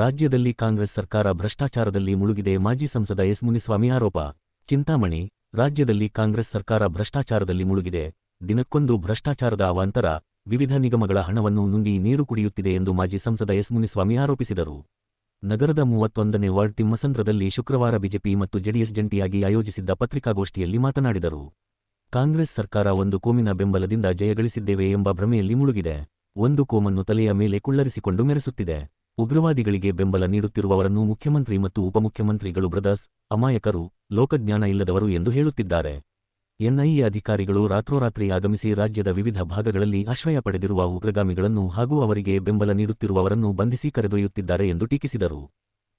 ರಾಜ್ಯದಲ್ಲಿ ಕಾಂಗ್ರೆಸ್ ಸರ್ಕಾರ ಭ್ರಷ್ಟಾಚಾರದಲ್ಲಿ ಮುಳುಗಿದೆ ಮಾಜಿ ಸಂಸದ ಎಸ್ ಮುನಿಸ್ವಾಮಿ ಆರೋಪ. ಚಿಂತಾಮಣಿ, ರಾಜ್ಯದಲ್ಲಿ ಕಾಂಗ್ರೆಸ್ ಸರ್ಕಾರ ಭ್ರಷ್ಟಾಚಾರದಲ್ಲಿ ಮುಳುಗಿದೆ. ದಿನಕ್ಕೊಂದು ಭ್ರಷ್ಟಾಚಾರದ ಅವಾಂತರ, ವಿವಿಧ ನಿಗಮಗಳ ಹಣವನ್ನು ನುಂಗಿ ನೀರು ಕುಡಿಯುತ್ತಿದೆ ಎಂದು ಮಾಜಿ ಸಂಸದ ಎಸ್ ಮುನಿಸ್ವಾಮಿ ಆರೋಪಿಸಿದರು. ನಗರದ ಮೂವತ್ತೊಂದನೇ ವಾರ್ಡ್ ತಿಮ್ಮಸಂದ್ರದಲ್ಲಿ ಶುಕ್ರವಾರ ಬಿಜೆಪಿ ಮತ್ತು ಜೆಡಿಎಸ್ ಜಂಟಿಯಾಗಿ ಆಯೋಜಿಸಿದ್ದ ಪತ್ರಿಕಾಗೋಷ್ಠಿಯಲ್ಲಿ ಮಾತನಾಡಿದರು. ಕಾಂಗ್ರೆಸ್ ಸರ್ಕಾರ ಒಂದು ಕೋಮಿನ ಬೆಂಬಲದಿಂದ ಜಯಗಳಿಸಿದ್ದೇವೆ ಎಂಬ ಭ್ರಮೆಯಲ್ಲಿ ಮುಳುಗಿದೆ. ಒಂದು ಕೋಮನ್ನು ತಲೆಯ ಮೇಲೆ ಕುಳ್ಳರಿಸಿಕೊಂಡು ಮೆರೆಸುತ್ತಿದೆ. ಉಗ್ರವಾದಿಗಳಿಗೆ ಬೆಂಬಲ ನೀಡುತ್ತಿರುವವರನ್ನು ಮುಖ್ಯಮಂತ್ರಿ ಮತ್ತು ಉಪಮುಖ್ಯಮಂತ್ರಿಗಳು ಬ್ರದರ್ಸ್, ಅಮಾಯಕರು, ಲೋಕಜ್ಞಾನ ಇಲ್ಲದವರು ಎಂದು ಹೇಳುತ್ತಿದ್ದಾರೆ. ಎನ್ಐಎ ಅಧಿಕಾರಿಗಳು ರಾತ್ರೋರಾತ್ರಿ ಆಗಮಿಸಿ ರಾಜ್ಯದ ವಿವಿಧ ಭಾಗಗಳಲ್ಲಿ ಆಶ್ರಯ ಪಡೆದಿರುವ ಉಗ್ರಗಾಮಿಗಳನ್ನು ಹಾಗೂ ಅವರಿಗೆ ಬೆಂಬಲ ನೀಡುತ್ತಿರುವವರನ್ನು ಬಂಧಿಸಿ ಕರೆದೊಯ್ಯುತ್ತಿದ್ದಾರೆ ಎಂದು ಟೀಕಿಸಿದರು.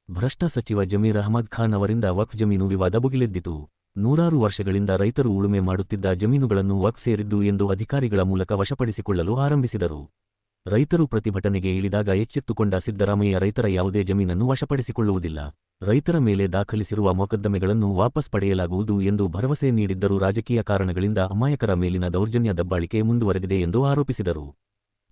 ಭ್ರಷ್ಟ ಸಚಿವ ಜಮೀರ್ ಅಹಮದ್ ಖಾನ್ ಅವರಿಂದ ವಕ್ಫ್ ಜಮೀನು ವಿವಾದ ಭುಗಿಲೆದ್ದಿತು. ನೂರಾರು ವರ್ಷಗಳಿಂದ ರೈತರು ಉಳುಮೆ ಮಾಡುತ್ತಿದ್ದ ಜಮೀನುಗಳನ್ನು ವಕ್ಫ್ ಸೇರಿದ್ದು ಎಂದು ಅಧಿಕಾರಿಗಳ ಮೂಲಕ ವಶಪಡಿಸಿಕೊಳ್ಳಲು ಆರಂಭಿಸಿದರು. ರೈತರು ಪ್ರತಿಭಟನೆಗೆ ಇಳಿದಾಗ ಎಚ್ಚೆತ್ತುಕೊಂಡ ಸಿದ್ದರಾಮಯ್ಯ ರೈತರ ಯಾವುದೇ ಜಮೀನನ್ನು ವಶಪಡಿಸಿಕೊಳ್ಳುವುದಿಲ್ಲ. ರೈತರ ಮೇಲೆ ದಾಖಲಿಸಿರುವ ಮೊಕದ್ದಮೆಗಳನ್ನು ವಾಪಸ್ ಪಡೆಯಲಾಗುವುದು ಎಂದು ಭರವಸೆ ನೀಡಿದ್ದರೂ ರಾಜಕೀಯ ಕಾರಣಗಳಿಂದ ಅಮಾಯಕರ ಮೇಲಿನ ದೌರ್ಜನ್ಯ ದಬ್ಬಾಳಿಕೆ ಮುಂದುವರೆದಿದೆ ಎಂದು ಆರೋಪಿಸಿದರು.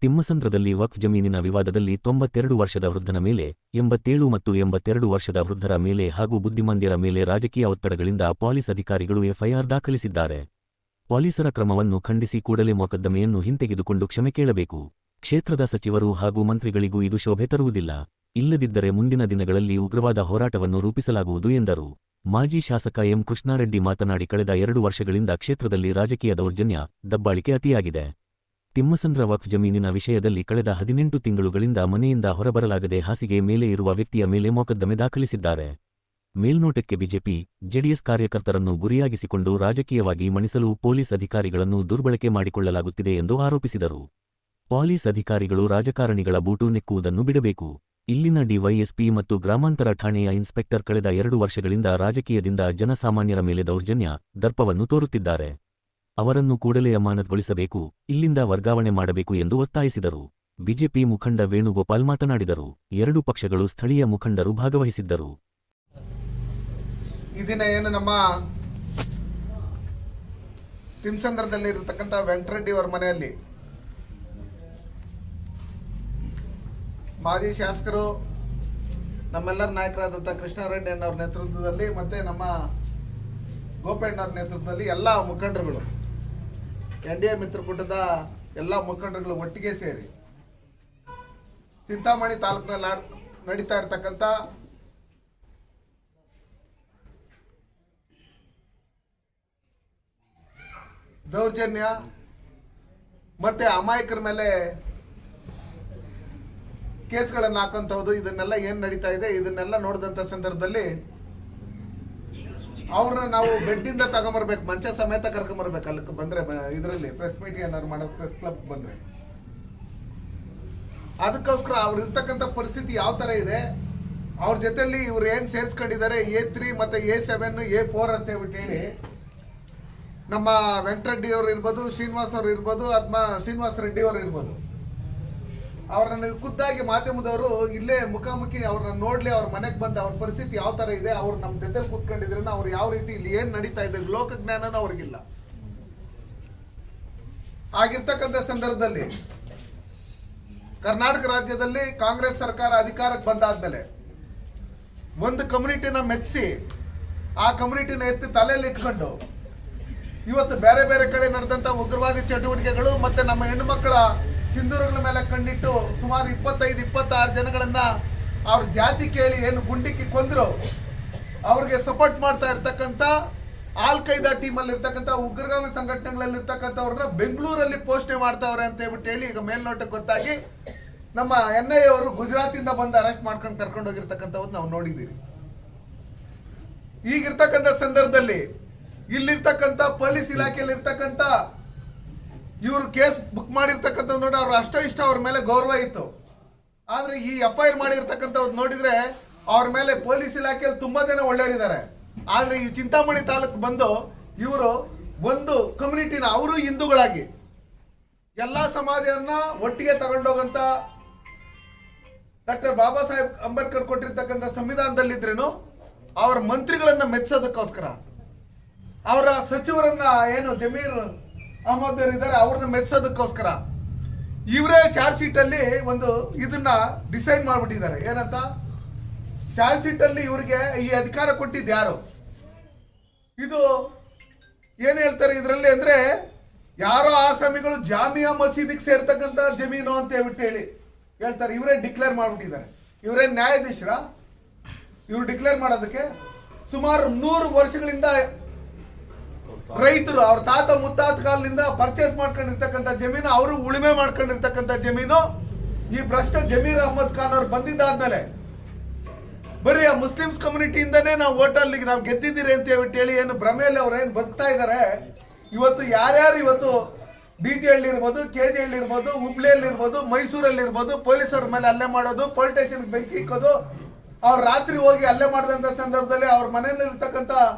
ತಿಮ್ಮಸಂದ್ರದಲ್ಲಿ ವಕ್ಫ್ ಜಮೀನಿನ ವಿವಾದದಲ್ಲಿ ತೊಂಬತ್ತೆರಡು ವರ್ಷದ ವೃದ್ಧನ ಮೇಲೆ, ಎಂಬತ್ತೇಳು ಮತ್ತು ಎಂಬತ್ತೆರಡು ವರ್ಷದ ವೃದ್ಧರ ಮೇಲೆ ಹಾಗೂ ಬುದ್ಧಿಮಂದಿರ ಮೇಲೆ ರಾಜಕೀಯ ಒತ್ತಡಗಳಿಂದ ಪೊಲೀಸ್ ಅಧಿಕಾರಿಗಳು ಎಫ್ಐಆರ್ ದಾಖಲಿಸಿದ್ದಾರೆ. ಪೊಲೀಸರ ಕ್ರಮವನ್ನು ಖಂಡಿಸಿ ಕೂಡಲೇ ಮೊಕದ್ದಮೆಯನ್ನು ಹಿಂತೆಗೆದುಕೊಂಡು ಕ್ಷಮೆ ಕೇಳಬೇಕು. ಕ್ಷೇತ್ರದ ಸಚಿವರು ಹಾಗೂ ಮಂತ್ರಿಗಳಿಗೂ ಇದು ಶೋಭೆ ತರುವುದಿಲ್ಲ. ಇಲ್ಲದಿದ್ದರೆ ಮುಂದಿನ ದಿನಗಳಲ್ಲಿ ಉಗ್ರವಾದ ಹೋರಾಟವನ್ನು ರೂಪಿಸಲಾಗುವುದು ಎಂದರು. ಮಾಜಿ ಶಾಸಕ ಎಂ ಕೃಷ್ಣಾರೆಡ್ಡಿ ಮಾತನಾಡಿ ಕಳೆದ ಎರಡು ವರ್ಷಗಳಿಂದ ಕ್ಷೇತ್ರದಲ್ಲಿ ರಾಜಕೀಯ ದೌರ್ಜನ್ಯ, ದಬ್ಬಾಳಿಕೆ ಅತಿಯಾಗಿದೆ. ತಿಮ್ಮಸಂದ್ರ ವಕ್ಫ್ ಜಮೀನಿನ ವಿಷಯದಲ್ಲಿ ಕಳೆದ ಹದಿನೆಂಟು ತಿಂಗಳುಗಳಿಂದ ಮನೆಯಿಂದ ಹೊರಬರಲಾಗದೆ ಹಾಸಿಗೆ ಮೇಲೆ ಇರುವ ವ್ಯಕ್ತಿಯ ಮೇಲೆ ಮೊಕದ್ದಮೆ ದಾಖಲಿಸಿದ್ದಾರೆ. ಮೇಲ್ನೋಟಕ್ಕೆ ಬಿಜೆಪಿ, ಜೆಡಿಎಸ್ ಕಾರ್ಯಕರ್ತರನ್ನು ಗುರಿಯಾಗಿಸಿಕೊಂಡು ರಾಜಕೀಯವಾಗಿ ಮಣಿಸಲು ಪೊಲೀಸ್ ಅಧಿಕಾರಿಗಳನ್ನು ದುರ್ಬಳಕೆ ಮಾಡಿಕೊಳ್ಳಲಾಗುತ್ತಿದೆ ಎಂದು ಆರೋಪಿಸಿದರು. ಪೊಲೀಸ್ ಅಧಿಕಾರಿಗಳು ರಾಜಕಾರಣಿಗಳ ಬೂಟು ನೆಕ್ಕುವುದನ್ನು ಬಿಡಬೇಕು. ಇಲ್ಲಿನ ಡಿವೈಎಸ್ಪಿ ಮತ್ತು ಗ್ರಾಮಾಂತರ ಠಾಣೆಯ ಇನ್ಸ್ಪೆಕ್ಟರ್ ಕಳೆದ ಎರಡು ವರ್ಷಗಳಿಂದ ರಾಜಕೀಯದಿಂದ ಜನಸಾಮಾನ್ಯರ ಮೇಲೆ ದೌರ್ಜನ್ಯ, ದರ್ಪವನ್ನು ತೋರುತ್ತಿದ್ದಾರೆ. ಅವರನ್ನು ಕೂಡಲೇ ಅಮಾನತ್ಗೊಳಿಸಬೇಕು, ಇಲ್ಲಿಂದ ವರ್ಗಾವಣೆ ಮಾಡಬೇಕು ಎಂದು ಒತ್ತಾಯಿಸಿದರು. ಬಿಜೆಪಿ ಮುಖಂಡ ವೇಣುಗೋಪಾಲ್ ಮಾತನಾಡಿದರು. ಎರಡು ಪಕ್ಷಗಳು ಸ್ಥಳೀಯ ಮುಖಂಡರು ಭಾಗವಹಿಸಿದ್ದರು. ಈ ಏನು ನಮ್ಮ ತಿಮ್ಸಂದ್ರದಲ್ಲಿ ಇರತಕ್ಕಂಥ ವೆಂಕಟರೆಡ್ಡಿ ಅವರ ಮನೆಯಲ್ಲಿ ಮಾಜಿ ಶಾಸಕರು ನಮ್ಮೆಲ್ಲರ ನಾಯಕರಾದಂಥ ಕೃಷ್ಣಾರೆಡ್ಡಿ ಅಣ್ಣವ್ರ ನೇತೃತ್ವದಲ್ಲಿ ಮತ್ತು ನಮ್ಮ ಗೋಪಣ್ಣವ್ರ ನೇತೃತ್ವದಲ್ಲಿ ಎಲ್ಲ ಮುಖಂಡರುಗಳು, ಎನ್ ಡಿ ಎ ಮಿತ್ರಕೂಟದ ಎಲ್ಲ ಮುಖಂಡರುಗಳು ಒಟ್ಟಿಗೆ ಸೇರಿ ಚಿಂತಾಮಣಿ ತಾಲೂಕಿನಲ್ಲಿ ಆಡ್- ನಡೀತಾ ಇರತಕ್ಕಂಥ ದೌರ್ಜನ್ಯ ಮತ್ತೆ ಅಮಾಯಕರ ಮೇಲೆ ಕೇಸ್ಗಳನ್ನು ಹಾಕಂತವ್ದು ಇದನ್ನೆಲ್ಲ ಏನ್ ನಡೀತಾ ಇದೆ, ಇದನ್ನೆಲ್ಲ ನೋಡಿದಂತ ಸಂದರ್ಭದಲ್ಲಿ ಅವ್ರನ್ನ ನಾವು ಬೆಡ್ಡಿಂದ ತಗೊಂಬರ್ಬೇಕು, ಮಂಚ ಸಮೇತ ಕರ್ಕೊಂಬರ್ಬೇಕು ಅಲ್ಲಿ ಬಂದ್ರೆ ಇದರಲ್ಲಿ ಪ್ರೆಸ್ ಮೀಟ್ ಏನಾದ್ರು ಮಾಡೋದು ಪ್ರೆಸ್ ಕ್ಲಬ್ ಬಂದ್ರೆ. ಅದಕ್ಕೋಸ್ಕರ ಅವ್ರು ಇರ್ತಕ್ಕಂಥ ಪರಿಸ್ಥಿತಿ ಯಾವ ತರ ಇದೆ, ಅವ್ರ ಜೊತೆಲಿ ಇವ್ರು ಏನ್ ಸೇರ್ಸ್ಕೊಂಡಿದ್ದಾರೆ, ಎ ತ್ರೀ ಮತ್ತೆ ಎ ಸೆವೆನ್, ಎ ಫೋರ್ ಅಂತ ಹೇಳ್ಬಿಟ್ಟು ಹೇಳಿ, ನಮ್ಮ ವೆಂಕಟರೆಡ್ಡಿ ಅವರು ಇರ್ಬೋದು, ಶ್ರೀನಿವಾಸ್ ಅವರು ಇರ್ಬೋದು ಅಥವಾ ಶ್ರೀನಿವಾಸ ರೆಡ್ಡಿ ಅವರು ಇರ್ಬೋದು. ಅವ್ರನ್ನ ಖುದ್ದಾಗಿ ಮಾಧ್ಯಮದವರು ಇಲ್ಲೇ ಮುಖಾಮುಖಿ ಅವ್ರನ್ನ ನೋಡ್ಲಿ, ಅವ್ರ ಮನೆಗೆ ಬಂದ ಅವ್ರ ಪರಿಸ್ಥಿತಿ ಯಾವ ತರ ಇದೆ, ಅವ್ರು ನಮ್ಮ ಜೊತೆ ಕೂತ್ಕೊಂಡಿದ್ರೆ ಅವ್ರು ಯಾವ ರೀತಿ ಇಲ್ಲಿ ಏನ್ ನಡೀತಾ ಇದೆ ಲೋಕ ಜ್ಞಾನನ ಅವ್ರಿಗಿಲ್ಲ ಆಗಿರ್ತಕ್ಕಂಥ ಸಂದರ್ಭದಲ್ಲಿ ಕರ್ನಾಟಕ ರಾಜ್ಯದಲ್ಲಿ ಕಾಂಗ್ರೆಸ್ ಸರ್ಕಾರ ಅಧಿಕಾರಕ್ಕೆ ಬಂದಾದ್ಮೇಲೆ ಒಂದು ಕಮ್ಯುನಿಟಿನ ಮೆಚ್ಚಿಸಿ ಆ ಕಮ್ಯುನಿಟಿನ ಎತ್ತಿ ತಲೆಯಲ್ಲಿ ಇಟ್ಕೊಂಡು ಇವತ್ತು ಬೇರೆ ಬೇರೆ ಕಡೆ ನಡೆದಂತ ಉಗ್ರವಾದಿ ಚಟುವಟಿಕೆಗಳು ಮತ್ತೆ ನಮ್ಮ ಹೆಣ್ಣುಮಕ್ಕಳ ಸಿಂಧೂರುಗಳ ಮೇಲೆ ಕಣ್ಣಿಟ್ಟು ಸುಮಾರು ಇಪ್ಪತ್ತೈದು, ಇಪ್ಪತ್ತಾರು ಜನಗಳನ್ನ ಅವ್ರ ಜಾತಿ ಕೇಳಿ ಏನು ಗುಂಡಿಕ್ಕಿ ಕೊಂದ್ರು, ಅವ್ರಿಗೆ ಸಪೋರ್ಟ್ ಮಾಡ್ತಾ ಇರ್ತಕ್ಕಂಥ ಆಲ್ ಖೈದಾ ಅಲ್ಲಿ ಇರ್ತಕ್ಕಂಥ ಉಗ್ರಗಾಮಿ ಸಂಘಟನೆಗಳಲ್ಲಿ ಇರ್ತಕ್ಕಂಥವ್ರನ್ನ ಬೆಂಗಳೂರಲ್ಲಿ ಪೋಷಣೆ ಮಾಡ್ತಾವ್ರೆ ಅಂತ ಹೇಳ್ಬಿಟ್ಟು ಹೇಳಿ ಈಗ ಮೇಲ್ನೋಟಕ್ಕೆ ಗೊತ್ತಾಗಿ ನಮ್ಮ ಎನ್ ಐ ಅವರು ಗುಜರಾತಿಂದ ಬಂದು ಅರೆಸ್ಟ್ ಮಾಡ್ಕೊಂಡು ಕರ್ಕೊಂಡು ಹೋಗಿರ್ತಕ್ಕಂಥವ್ರು ನಾವು ನೋಡಿದ್ದೀವಿ ಈಗಿರ್ತಕ್ಕಂಥ ಸಂದರ್ಭದಲ್ಲಿ ಇಲ್ಲಿರ್ತಕ್ಕಂಥ ಪೊಲೀಸ್ ಇಲಾಖೆಯಲ್ಲಿ ಇರ್ತಕ್ಕಂಥ ಇವರು ಕೇಸ್ ಬುಕ್ ಮಾಡಿರ್ತಕ್ಕಂಥ ನೋಡಿ ಅವ್ರ ಅಷ್ಟ ಇಷ್ಟ ಅವ್ರ ಮೇಲೆ ಗೌರವ ಇತ್ತು. ಆದ್ರೆ ಈ ಎಫ್ ಐ ಆರ್ ಮಾಡಿರ್ತಕ್ಕಂಥವ್ರು ನೋಡಿದ್ರೆ ಅವ್ರ ಮೇಲೆ ಪೊಲೀಸ್ ಇಲಾಖೆಯಲ್ಲಿ ತುಂಬಾ ಜನ ಒಳ್ಳೆಯವರಿದ್ದಾರೆ. ಆದ್ರೆ ಈ ಚಿಂತಾಮಣಿ ತಾಲೂಕು ಬಂದು ಇವರು ಒಂದು ಕಮ್ಯುನಿಟಿನ ಅವರು ಹಿಂದೂಗಳಾಗಿ. ಎಲ್ಲಾ ಸಮಾಜವನ್ನ ಒಟ್ಟಿಗೆ ತಗೊಂಡೋಗಂತ ಡಾಕ್ಟರ್ ಬಾಬಾ ಸಾಹೇಬ್ ಅಂಬೇಡ್ಕರ್ ಕೊಟ್ಟಿರ್ತಕ್ಕಂಥ ಸಂವಿಧಾನದಲ್ಲಿದ್ರೇನು ಅವರ ಮಂತ್ರಿಗಳನ್ನ ಮೆಚ್ಚೋದಕ್ಕೋಸ್ಕರ ಅವರ ಸಚಿವರನ್ನ ಏನು ಜಮೀರ್ ಅಹಮದ್ ಇದ್ದಾರೆ, ಅವ್ರನ್ನ ಮೆಚ್ಚೋದಕ್ಕೋಸ್ಕರ ಇವರೇ ಚಾರ್ಜ್ ಶೀಟ್ ಅಲ್ಲಿ ಒಂದು ಇದನ್ನ ಡಿಸೈಡ್ ಮಾಡ್ಬಿಟ್ಟಿದ್ದಾರೆ. ಏನಂತ? ಚಾರ್ಜ್ ಶೀಟ್ ಅಲ್ಲಿ ಇವರಿಗೆ ಈ ಅಧಿಕಾರ ಕೊಟ್ಟಿದ್ದು ಯಾರು? ಇದು ಏನ್ ಹೇಳ್ತಾರೆ ಇದರಲ್ಲಿ ಅಂದ್ರೆ, ಯಾರೋ ಆಸಾಮಿಗಳು ಜಾಮಿಯಾ ಮಸೀದಿಗೆ ಸೇರ್ತಕ್ಕಂತ ಜಮೀನು ಅಂತ ಹೇಳ್ಬಿಟ್ಟು ಹೇಳಿ ಹೇಳ್ತಾರೆ. ಇವರೇ ಡಿಕ್ಲೇರ್ ಮಾಡ್ಬಿಟ್ಟಿದ್ದಾರೆ. ಇವರೇ ನ್ಯಾಯಾಧೀಶರ. ಇವ್ರು ಡಿಕ್ಲೇರ್ ಮಾಡೋದಕ್ಕೆ ಸುಮಾರು ನೂರು ವರ್ಷಗಳಿಂದ ರೈತರು ಅವ್ರ ತಾತ ಮುತ್ತಾತ ಕಾಲದಿಂದ ಪರ್ಚೇಸ್ ಮಾಡ್ಕೊಂಡಿರ್ತಕ್ಕಂಥ ಜಮೀನು ಅವರು ಉಳುಮೆ ಮಾಡ್ಕೊಂಡಿರ್ತಕ್ಕಂಥ ಜಮೀನು. ಈ ಭ್ರಷ್ಟ ಜಮೀರ್ ಅಹಮದ್ ಖಾನ್ ಅವ್ರು ಬಂದಿದ್ದಾದ್ಮೇಲೆ ಬರೀ ಆ ಮುಸ್ಲಿಮ್ಸ್ ಕಮ್ಯುನಿಟಿಯಿಂದನೇ ನಾವು ಓಟಲ್ಲಿ ನಾವು ಗೆದ್ದಿದ್ದೀರಿ ಅಂತ ಹೇಳಿ ಏನು ಭ್ರಮೆಯಲ್ಲಿ ಅವ್ರು ಏನು ಬದುಕ್ತಾ ಇದ್ದಾರೆ ಇವತ್ತು ಯಾರ್ಯಾರು ಇವತ್ತು ಡಿ ಜಿ ಹಳ್ಳಿ ಇರ್ಬೋದು ಕೆ ಜಿ ಹಳ್ಳಿ ಇರ್ಬೋದು ಹುಬ್ಳಿಯಲ್ಲಿ ಇರ್ಬೋದು ಮೈಸೂರಲ್ಲಿ ಇರ್ಬೋದು ಪೊಲೀಸರ ಮೇಲೆ ಅಲ್ಲೇ ಮಾಡೋದು ಪೊಲೀಸ್ ಸ್ಟೇಷನ್ಗೆ ಬೆಂಕಿ ಇಕ್ಕೋದು ಅವ್ರು ರಾತ್ರಿ ಹೋಗಿ ಅಲ್ಲೇ ಮಾಡಿದಂತ ಸಂದರ್ಭದಲ್ಲಿ ಅವ್ರ ಮನೆಯಲ್ಲಿ ಇರ್ತಕ್ಕಂಥ ಆ,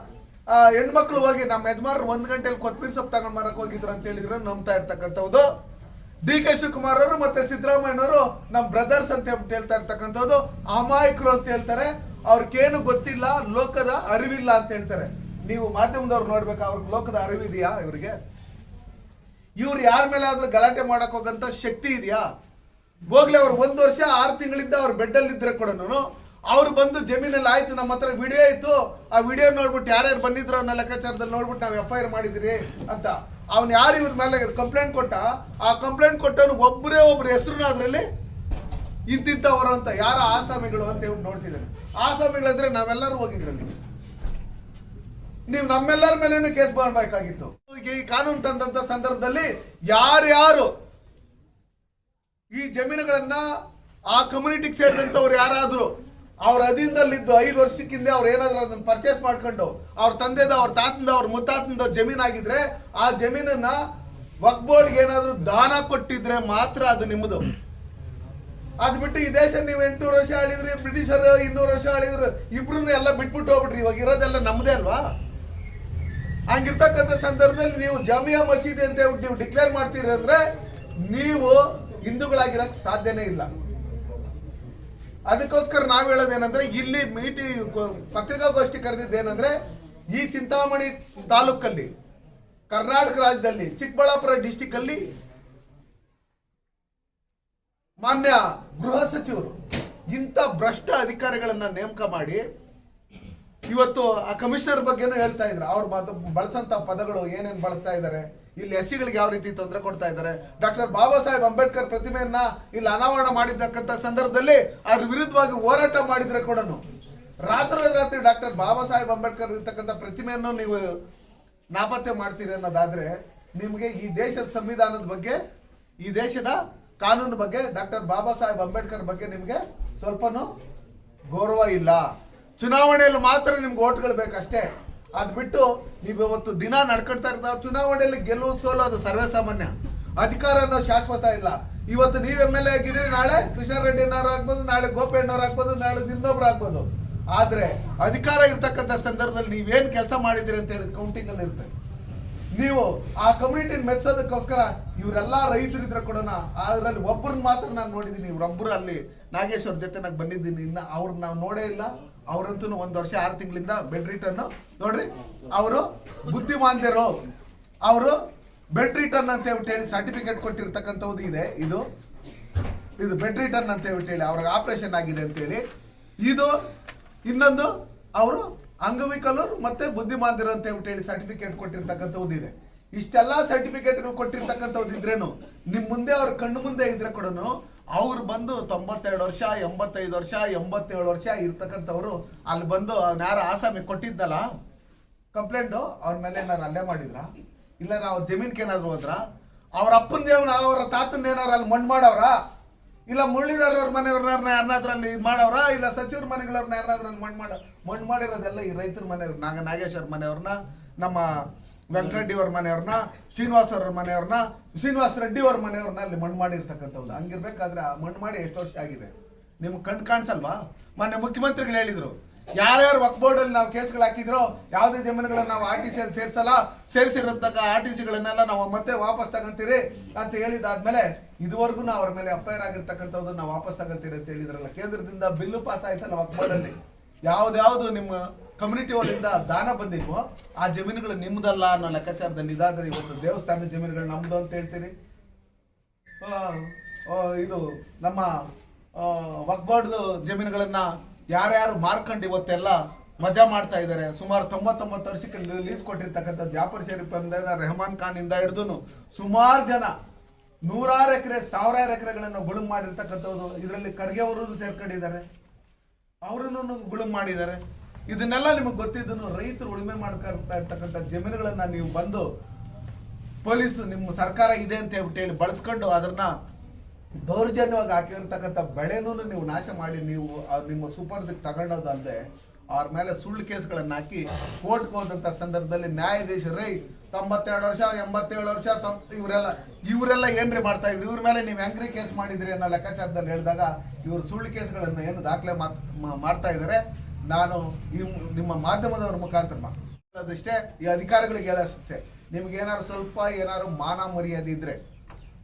ಹೆಣ್ಮಕ್ಳು ಹೋಗಿ ನಮ್ಮ ಯಜಮಾನ್ರು ಒಂದ್ ಗಂಟೆಲಿ ಕೊತ್ಮೀರ್ ಸೊಪ್ಪು ತಗೊಂಡ್ ಮಾರಕ್ ಹೋಗಿದ್ರು ಅಂತ ಹೇಳಿದ್ರೆ ನಂಬ್ತಾ ಇರ್ತಕ್ಕಂಥದ್ದು ಡಿ ಕೆ ಶಿವಕುಮಾರ್ ಅವರು ಮತ್ತೆ ಸಿದ್ದರಾಮಯ್ಯನವರು ನಮ್ಮ ಬ್ರದರ್ಸ್ ಅಂತ ಹೇಳ್ಬಿಟ್ಟು ಹೇಳ್ತಾ ಇರ್ತಕ್ಕಂಥದ್ದು ಅಮಾಯಕರು ಅಂತ ಹೇಳ್ತಾರೆ. ಅವ್ರಿಗೇನು ಗೊತ್ತಿಲ್ಲ, ಲೋಕದ ಅರಿವಿಲ್ಲ ಅಂತ ಹೇಳ್ತಾರೆ. ನೀವು ಮಾಧ್ಯಮದವ್ರು ನೋಡ್ಬೇಕು, ಅವ್ರಿಗೆ ಲೋಕದ ಅರಿವಿದೆಯಾ ಇವರಿಗೆ? ಇವ್ರು ಯಾರ ಮೇಲೆ ಆದ್ರೂ ಗಲಾಟೆ ಮಾಡಕ್ ಹೋಗಂತ ಶಕ್ತಿ ಇದೆಯಾ? ಹೋಗ್ಲಿ, ಅವ್ರು ಒಂದ್ ವರ್ಷ, ಆರು ತಿಂಗಳಿಂದ ಅವ್ರ ಬೆಡ್ ಅಲ್ಲಿ ಇದ್ರೆ ಕೂಡ ಅವ್ರು ಬಂದು ಜಮೀನಲ್ಲಿ ಆಯ್ತು, ನಮ್ಮ ಹತ್ರ ವಿಡಿಯೋ ಇತ್ತು. ಆ ವಿಡಿಯೋ ನೋಡ್ಬಿಟ್ಟು ಯಾರ್ಯಾರು ಬಂದಿದ್ರು ಅನ್ನೋ ಲೆಕ್ಕಾಚಾರದಲ್ಲಿ ನೋಡ್ಬಿಟ್ಟು ನಾವು ಎಫ್ ಐ ಆರ್ ಮಾಡಿದ್ರಿ ಅಂತ. ಅವ್ನು ಯಾರು ಇವ್ರ ಮೇಲೆ ಕಂಪ್ಲೇಂಟ್ ಕೊಟ್ಟ? ಆ ಕಂಪ್ಲೇಂಟ್ ಕೊಟ್ಟವನು ಒಬ್ಬರೇ ಒಬ್ರು ಹೆಸರು ಅದರಲ್ಲಿ ಇಂತಿಂತವರು ಅಂತ. ಯಾರ ಆಸಾಮಿಗಳು ಅಂತ ಹೇಳ್ಬಿಟ್ಟು ನೋಡ್ತಿದ್ದಾರೆ ಆಸಾಮಿಗಳಂದ್ರೆ ನಾವೆಲ್ಲರೂ ಹೋಗಿದ್ರಲ್ಲಿ. ನೀವು ನಮ್ಮೆಲ್ಲರ ಮೇಲೇನು ಕೇಸ್ ಮಾಡಬೇಕಾಗಿತ್ತು. ಈ ಕಾನೂನು ತಂದಂತ ಸಂದರ್ಭದಲ್ಲಿ ಯಾರ್ಯಾರು ಈ ಜಮೀನುಗಳನ್ನ ಆ ಕಮ್ಯುನಿಟಿಗೆ ಸೇರಿದಂತವ್ರು ಯಾರಾದ್ರು ಅವ್ರ ಅಧೀನದಲ್ಲಿದ್ದು ಐದು ವರ್ಷಕ್ಕಿಂತ ಅವ್ರು ಏನಾದ್ರು ಅದನ್ನ ಪರ್ಚೇಸ್ ಮಾಡ್ಕೊಂಡು ಅವ್ರ ತಂದೆದ ಅವ್ರ ತಾತಂದ ಅವ್ರ ಮುತ್ತಾತಂದ ಜಮೀನಾಗಿದ್ರೆ ಆ ಜಮೀನನ್ನ ವಕ್ ಬೋರ್ಡ್ಗೆ ಏನಾದ್ರು ದಾನ ಕೊಟ್ಟಿದ್ರೆ ಮಾತ್ರ ಅದು ನಿಮ್ಮದು ಅದ್ ಬಿಟ್ಟು ಈ ದೇಶ ನೀವು ಎಂಟುನೂರು ವರ್ಷ ಆಳಿದ್ರಿ, ಬ್ರಿಟಿಷರು ಇನ್ನೂರು ವರ್ಷ ಆಳಿದ್ರು ಇಬ್ರು ಎಲ್ಲ ಬಿಟ್ಬಿಟ್ಟು ಹೋಗ್ಬಿಟ್ರಿ, ಇವಾಗ ಇರೋದೆಲ್ಲ ನಮ್ಮದೇ ಅಲ್ವಾ? ಹಂಗಿರ್ತಕ್ಕಂಥ ಸಂದರ್ಭದಲ್ಲಿ ನೀವು ಜಾಮಿಯಾ ಮಸೀದಿ ಅಂತ ನೀವು ಡಿಕ್ಲೇರ್ ಮಾಡ್ತೀರಿ ಅಂದ್ರೆ ನೀವು ಹಿಂದೂಗಳಾಗಿರಕ್ ಸಾಧ್ಯನೇ ಇಲ್ಲ. ಅದಕ್ಕೋಸ್ಕರ ನಾವು ಹೇಳೋದೇನಂದ್ರೆ ಇಲ್ಲಿ ಮೀಟಿ ಪತ್ರಿಕಾಗೋಷ್ಠಿ ಕರೆದಿದ್ದೇನಂದ್ರೆ ಈ ಚಿಂತಾಮಣಿ ತಾಲೂಕಲ್ಲಿ, ಕರ್ನಾಟಕ ರಾಜ್ಯದಲ್ಲಿ, ಚಿಕ್ಕಬಳ್ಳಾಪುರ ಡಿಸ್ಟಿಕ್ ಅಲ್ಲಿ ಮಾನ್ಯ ಗೃಹ ಸಚಿವರು ಇಂಥ ಭ್ರಷ್ಟ ಅಧಿಕಾರಿಗಳನ್ನ ನೇಮಕ ಮಾಡಿ ಇವತ್ತು ಆ ಕಮಿಷನರ್ ಬಗ್ಗೆನೂ ಹೇಳ್ತಾ ಇದ್ರು. ಅವ್ರು ಮಾತು ಬಳಸಂತ ಪದಗಳು ಏನೇನ್ ಬಳಸ್ತಾ ಇದ್ದಾರೆ ಇಲ್ಲಿ ಎಸ್ಸಿಗಳಿಗೆ ಯಾವ ರೀತಿ ತೊಂದರೆ ಕೊಡ್ತಾ ಇದ್ದಾರೆ ಡಾಕ್ಟರ್ ಬಾಬಾ ಸಾಹೇಬ್ ಅಂಬೇಡ್ಕರ್ ಪ್ರತಿಮೆಯನ್ನ ಇಲ್ಲಿ ಅನಾವರಣ ಮಾಡಿದ್ದಕ್ಕಂಥ ಸಂದರ್ಭದಲ್ಲಿ ಅದ್ರ ವಿರುದ್ಧವಾಗಿ ಹೋರಾಟ ಮಾಡಿದ್ರೆ ಕೂಡ ರಾತ್ರಿ ರಾತ್ರಿ ಡಾಕ್ಟರ್ ಬಾಬಾ ಸಾಹೇಬ್ ಅಂಬೇಡ್ಕರ್ ಇರ್ತಕ್ಕಂಥ ಪ್ರತಿಮೆಯನ್ನು ನೀವು ನಾಪತ್ತೆ ಮಾಡ್ತೀರಿ ಅನ್ನೋದಾದ್ರೆ, ನಿಮಗೆ ಈ ದೇಶದ ಸಂವಿಧಾನದ ಬಗ್ಗೆ, ಈ ದೇಶದ ಕಾನೂನು ಬಗ್ಗೆ ಡಾಕ್ಟರ್ ಬಾಬಾ ಸಾಹೇಬ್ ಅಂಬೇಡ್ಕರ್ ಬಗ್ಗೆ ನಿಮಗೆ ಸ್ವಲ್ಪನೂ ಗೌರವ ಇಲ್ಲ. ಚುನಾವಣೆಯಲ್ಲಿ ಮಾತ್ರ ನಿಮ್ಗೆ ಓಟ್ಗಳು ಬೇಕಷ್ಟೇ. ಅದು ಬಿಟ್ಟು ನೀವು ಇವತ್ತು ದಿನ ನಡ್ಕೊಳ್ತಾ ಇರ್ತಾ ಚುನಾವಣೆಯಲ್ಲಿ ಗೆಲುವು ಸೋಲು ಅದು ಸರ್ವೇ ಸಾಮಾನ್ಯ ಅಧಿಕಾರ ಅನ್ನೋ ಶಾಶ್ವತ ಇಲ್ಲ. ಇವತ್ತು ನೀವ್ ಎಂ ಎಲ್ ಎ ಆಗಿದ್ರೆ ನಾಳೆ ಕೃಷ್ಣ ರೆಡ್ಡಿನವ್ರು ಆಗ್ಬೋದು, ನಾಳೆ ಗೋಪಣ್ಣವ್ರು ಆಗ್ಬೋದು, ನಾಳೆ ಇನ್ನೊಬ್ರು ಆಗ್ಬೋದು. ಆದ್ರೆ ಅಧಿಕಾರ ಇರ್ತಕ್ಕಂಥ ಸಂದರ್ಭದಲ್ಲಿ ನೀವೇನ್ ಕೆಲಸ ಮಾಡಿದಿರಿ ಅಂತ ಹೇಳಿ ಕೌಂಟಿಂಗ್ ಅಲ್ಲಿ ಇರುತ್ತೆ. ನೀವು ಆ ಕಮ್ಯುನಿಟಿ ಮೆಚ್ಚೋದಕ್ಕೋಸ್ಕರ ಇವರೆಲ್ಲ ರೈತರಿದ್ರೆ ಕೊಡೋಣ. ಅದರಲ್ಲಿ ಒಬ್ಬರನ್ನ ಮಾತ್ರ ನಾನು ನೋಡಿದ್ದೀನಿ ಇವ್ರೊಬ್ರು ಅಲ್ಲಿ ನಾಗೇಶ್ವರ ಜೊತೆ ನಾನು ಬಂದಿದ್ದೀನಿ. ಇನ್ನ ಅವ್ರನ್ನ ನಾವು ನೋಡೇ ಇಲ್ಲ. ಅವ್ರಂತೂ ಒಂದ್ ವರ್ಷ ಆರು ತಿಂಗಳಿಂದ ಬೆಡ್ ರಿಟರ್ನ್ ನೋಡ್ರಿ, ಅವರು ಬುದ್ಧಿಮಾಂದ್ಯರು. ಅವರು ಬೆಡ್ ರಿಟರ್ನ್ ಅಂತ ಹೇಳ್ಬಿಟ್ಟು ಹೇಳಿ ಸರ್ಟಿಫಿಕೇಟ್ ಕೊಟ್ಟಿರ್ತಕ್ಕಂಥದ್ದು ಇದೆ. ಇದು ಇದು ಬೆಡ್ ರಿಟರ್ನ್ ಅಂತ ಹೇಳ್ಬಿಟ್ಟು ಹೇಳಿ ಅವ್ರ ಆಪರೇಷನ್ ಆಗಿದೆ ಅಂತ ಹೇಳಿ. ಇದು ಇನ್ನೊಂದು ಅವರು ಅಂಗವಿಕಲರು ಮತ್ತೆ ಬುದ್ಧಿಮಾಂದ್ಯರು ಅಂತ ಹೇಳ್ಬಿಟ್ಟು ಹೇಳಿ ಸರ್ಟಿಫಿಕೇಟ್ ಕೊಟ್ಟಿರ್ತಕ್ಕಂಥದ್ದು ಇದೆ. ಇಷ್ಟೆಲ್ಲ ಸರ್ಟಿಫಿಕೇಟ್ಗಳು ಕೊಟ್ಟಿರ್ತಕ್ಕಂಥದ್ದು ಇದ್ರೇನು, ನಿಮ್ ಮುಂದೆ ಅವ್ರ ಕಣ್ಣು ಮುಂದೆ ಇದ್ರೆ ಕೂಡ ಅವ್ರು ಬಂದು ತೊಂಬತ್ತೆರಡು ವರ್ಷ, ಎಂಬತ್ತೈದು ವರ್ಷ, ಎಂಬತ್ತೇಳು ವರ್ಷ ಇರ್ತಕ್ಕಂಥವ್ರು ಅಲ್ಲಿ ಬಂದು ಯಾರ ಆಸಾಮಿ ಕೊಟ್ಟಿದ್ದಲ್ಲ ಕಂಪ್ಲೇಂಟ್ ಅವ್ರ ಮೇಲೆ ನಾನು ಅಲ್ಲೇ ಮಾಡಿದ್ರ? ಇಲ್ಲ ನಾವು ಜಮೀನ್ಗೆ ಏನಾದ್ರು ಹೋದ್ರ? ಅವ್ರ ಅಪ್ಪನ ದೇವ್ನ, ಅವರ ಏನಾದ್ರು ಅಲ್ಲಿ ಮಣ್ಣು ಮಾಡವ್ರ? ಇಲ್ಲ ಮುರಳೀಧರವ್ರ ಮನೆಯವ್ರನ್ನ ಯಾರನ್ನಾದ್ರೂ ಅಲ್ಲಿ ಇದ್ ಮಾಡವ್ರ? ಇಲ್ಲ ಸಚಿವ್ರ ಮನೆಗಳವ್ರನ್ನ ಯಾರನ್ನಾದ್ರೂ ಅಲ್ಲಿ ಮಣ್ಣು ಮಾಡ ಮಣ್ಣು ಮಾಡಿರೋದೆಲ್ಲ ಈ ರೈತರ ಮನೆಯವ್ರು ನಾಗ ನಾಗೇಶ್ವರ ಮನೆಯವ್ರನ್ನ ನಮ್ಮ ವೆಂಕಟರೆಡ್ಡಿ ಅವ್ರ ಮನೆಯವ್ರನ್ನ ಶ್ರೀನಿವಾಸ್ ಅವ್ರ ಮನೆಯವ್ರನ್ನ ಶ್ರೀನಿವಾಸ್ ರೆಡ್ಡಿ ಅವ್ರ ಮನೆಯವ್ರನ್ನ ಅಲ್ಲಿ ಮಣ್ಣು ಮಾಡಿರ್ತಕ್ಕಂಥದ್ದು ಹಂಗಿರ್ಬೇಕಾದ್ರೆ ಆ ಮಣ್ಣು ಮಾಡಿ ಎಷ್ಟು ವರ್ಷ ಆಗಿದೆ? ನಿಮ್ಗೆ ಕಣ್ ಕಾಣಿಸಲ್ವಾ? ಮೊನ್ನೆ ಮುಖ್ಯಮಂತ್ರಿಗಳು ಹೇಳಿದ್ರು. ಯಾರ್ಯಾರು ವಕ್ ಬೋರ್ಡ್ ಅಲ್ಲಿ ನಾವು ಕೇಸ್ಗಳು ಹಾಕಿದ್ರೋ, ಯಾವುದೇ ಜಮೀನುಗಳನ್ನ ನಾವು ಆರ್ ಟಿ ಸಿಯಲ್ಲಿ ಸೇರ್ಸಲ್ಲ, ಸೇರಿಸಿರತಕ್ಕ ಆರ್ ಟಿ ಸಿಗಳನ್ನೆಲ್ಲ ನಾವು ಮತ್ತೆ ವಾಪಸ್ ತಗೊಂತೀರಿ ಅಂತ ಹೇಳಿದಾದ್ಮೇಲೆ ಇದುವರೆಗೂ ಅವ್ರ ಮೇಲೆ ಆಗಿರ್ತಕ್ಕಂಥದ್ದು ನಾವು ವಾಪಸ್ ತಗೊಂತೀರಿ ಅಂತ ಹೇಳಿದ್ರಲ್ಲ. ಕೇಂದ್ರದಿಂದ ಬಿಲ್ಲು ಪಾಸ್ ಆಯ್ತಲ್ಲ ವಕ್ ಬೋರ್ಡ್ ಅಲ್ಲಿ? ಯಾವ್ದಾವ್ದು ನಿಮ್ಮ ಕಮ್ಯುನಿಟಿ ಅವರಿಂದ ದಾನ ಬಂದಿದ್ವು. ಆ ಜಮೀನುಗಳು ನಿಮ್ದಲ್ಲ ಅನ್ನೋ ಲೆಕ್ಕಾಚಾರದಲ್ಲಿ ಇದಾದ್ರೆ ಇವತ್ತು ದೇವಸ್ಥಾನದ ಜಮೀನುಗಳು ನಮ್ದು ಅಂತ ಹೇಳ್ತೀರಿ. ಇದು ನಮ್ಮ ವಕ್ಬೋರ್ಡ್ದು ಜಮೀನುಗಳನ್ನ ಯಾರ್ಯಾರು ಮಾರ್ಕೊಂಡು ಇವತ್ತೆಲ್ಲ ಮಜಾ ಮಾಡ್ತಾ ಇದ್ದಾರೆ. ಸುಮಾರು ತೊಂಬತ್ತೊಂಬತ್ತು ವರ್ಷಕ್ಕೆ ಲೀಸ್ ಕೊಟ್ಟಿರ್ತಕ್ಕಂಥ ಜಾಫರ್ ಶರೀಫ್ ಅಂದ ರೆಹಮಾನ್ ಖಾನ್ ಇಂದ ಹಿಡಿದು ಸುಮಾರು ಜನ ನೂರಾರು ಎಕರೆ, ಸಾವಿರಾರು ಎಕರೆಗಳನ್ನು ಗುಳುಂ ಮಾಡಿರ್ತಕ್ಕಂಥವ್ರು ಇದರಲ್ಲಿ ಖರ್ಗೆ ಅವರು ಸೇರ್ಕೊಂಡಿದ್ದಾರೆ. ಅವರನ್ನು ಗುಳುಂ ಮಾಡಿದ್ದಾರೆ. ಇದನ್ನೆಲ್ಲ ನಿಮಗೆ ಗೊತ್ತಿದ್ದನು ರೈತರು ಉಳುಮೆ ಮಾಡ್ಕೊಳ್ತಾ ಇರ್ತಕ್ಕಂಥ ಜಮೀನುಗಳನ್ನ ನೀವು ಬಂದು ಪೊಲೀಸ್ ನಿಮ್ಮ ಸರ್ಕಾರ ಇದೆ ಅಂತ ಹೇಳ್ಬಿಟ್ಟು ಹೇಳಿ ಬಳಸ್ಕೊಂಡು ಅದನ್ನ ದೌರ್ಜನ್ಯವಾಗಿ ಹಾಕಿರ್ತಕ್ಕಂಥ ಬೆಳೆನೂ ನೀವು ನಾಶ ಮಾಡಿ ನೀವು ನಿಮ್ಮ ಸುಪರ್ದಿಗೆ ತಗೊಂಡೋದಲ್ಲದೆ ಅವ್ರ ಮೇಲೆ ಸುಳ್ಳು ಕೇಸ್ಗಳನ್ನು ಹಾಕಿ ಕೋರ್ಟ್ಗೆ ಹೋದಂಥ ಸಂದರ್ಭದಲ್ಲಿ ನ್ಯಾಯಾಧೀಶ, ರೈ, ತೊಂಬತ್ತೆರಡು ವರ್ಷ, ಎಂಬತ್ತೇಳು ವರ್ಷ ಇವರೆಲ್ಲ ಇವರೆಲ್ಲ ಏನ್ರಿ ಮಾಡ್ತಾ ಇದ್ರಿ? ಇವ್ರ ಮೇಲೆ ನೀವು ಹೆಂಗ್ರಿ ಕೇಸ್ ಮಾಡಿದ್ರಿ ಅನ್ನೋ ಲೆಕ್ಕಾಚಾರದಲ್ಲಿ ಹೇಳಿದಾಗ ಇವರು ಸುಳ್ಳು ಕೇಸ್ಗಳನ್ನು ಏನು ದಾಖಲೆ ಮಾಡ್- ಮಾಡ್ತಾ ಇದ್ದಾರೆ ನಾನು ನಿಮ್ಮ ಮಾಧ್ಯಮದವರ ಮುಖಾಂತರ ಅದಷ್ಟೇ ಈ ಅಧಿಕಾರಿಗಳಿಗೆ ಹೇಳಷ್ಟೇ ನಿಮ್ಗೆ ಏನಾದ್ರು ಸ್ವಲ್ಪ ಏನಾದ್ರು ಮಾನ ಮರ್ಯಾದೆ ಇದ್ರೆ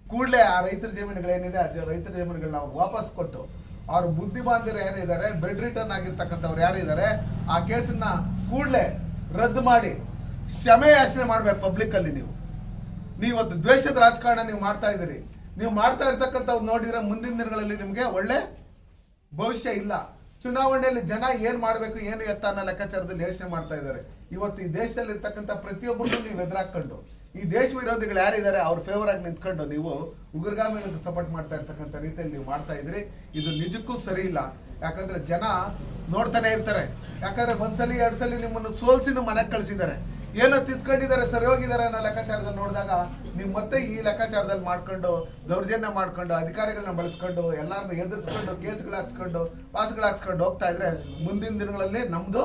ಕೂಡಲೇ ಆ ರೈತರ ಜಮೀನುಗಳೇನಿದೆ ಆ ರೈತರ ಜಮೀನುಗಳನ್ನ ವಾಪಸ್ ಕೊಟ್ಟು ಅವ್ರ ಬುದ್ಧಿಮಾಂದ್ಯರು ಏನಿದ್ದಾರೆ ಬೆಡ್ ರಿಟರ್ನ್ ಆಗಿರ್ತಕ್ಕಂಥವ್ರು ಯಾರಿದ್ದಾರೆ ಆ ಕೇಸನ್ನ ಕೂಡಲೇ ರದ್ದು ಮಾಡಿ ಕ್ಷಮೆ ಯಾಚನೆ ಮಾಡ್ಬೇಕು ಪಬ್ಲಿಕ್ ಅಲ್ಲಿ ನೀವು ಅದು ದ್ವೇಷದ ರಾಜಕಾರಣ ನೀವು ಮಾಡ್ತಾ ಇದ್ದೀರಿ. ನೀವು ಮಾಡ್ತಾ ಇರ್ತಕ್ಕಂಥವ್ರು ನೋಡಿದ್ರೆ ಮುಂದಿನ ದಿನಗಳಲ್ಲಿ ನಿಮಗೆ ಒಳ್ಳೆ ಭವಿಷ್ಯ ಇಲ್ಲ. ಚುನಾವಣೆಯಲ್ಲಿ ಜನ ಏನ್ ಮಾಡ್ಬೇಕು, ಏನು ಎತ್ತ ಅನ್ನೋ ಲೆಕ್ಕಾಚಾರದಲ್ಲಿ ಯೋಚನೆ ಮಾಡ್ತಾ ಇದ್ದಾರೆ. ಇವತ್ತು ಈ ದೇಶದಲ್ಲಿ ಇರ್ತಕ್ಕಂಥ ಪ್ರತಿಯೊಬ್ಬರನ್ನು ನೀವು ಎದುರಾಕೊಂಡು, ಈ ದೇಶ ವಿರೋಧಿಗಳು ಯಾರಿದ್ದಾರೆ, ಅವ್ರ ಫೇವರ್ ಆಗಿ ನಿಂತ್ಕೊಂಡು ನೀವು ಉಗ್ರಗಾಮಿಗಳಿಗೆ ಸಪೋರ್ಟ್ ಮಾಡ್ತಾ ಇರ್ತಕ್ಕಂಥ ರೀತಿಯಲ್ಲಿ ನೀವು ಮಾಡ್ತಾ ಇದ್ರಿ. ಇದು ನಿಜಕ್ಕೂ ಸರಿ ಇಲ್ಲ. ಯಾಕಂದ್ರೆ ಜನ ನೋಡ್ತಾನೆ ಇರ್ತಾರೆ. ಯಾಕಂದ್ರೆ ಒಂದ್ಸಲಿ ಎರಡ್ ಸಲಿ ನಿಮ್ಮನ್ನು ಸೋಲ್ಸಿನ ಮನೆಗೆ ಕಳಿಸಿದ್ದಾರೆ. ಏನೋ ತಿದ್ಕೊಂಡಿದ್ದಾರೆ ಸರಿ ಹೋಗಿದ್ದಾರೆ ಅನ್ನೋ ಲೆಕ್ಕಾಚಾರದಲ್ಲಿ ನೋಡಿದಾಗ ನೀವು ಮತ್ತೆ ಈ ಲೆಕ್ಕಾಚಾರದಲ್ಲಿ ಮಾಡ್ಕೊಂಡು, ದೌರ್ಜನ್ಯ ಮಾಡ್ಕೊಂಡು, ಅಧಿಕಾರಿಗಳನ್ನ ಬಳಸ್ಕೊಂಡು, ಎಲ್ಲಾರನ್ನ ಎದುರಿಸ್ಕೊಂಡು, ಕೇಸ್ಗಳು ಹಾಕ್ಸ್ಕೊಂಡು, ಪಾಸ್ಗಳು ಹಾಕ್ಸ್ಕೊಂಡು ಹೋಗ್ತಾ ಇದ್ರೆ ಮುಂದಿನ ದಿನಗಳಲ್ಲಿ ನಮ್ದು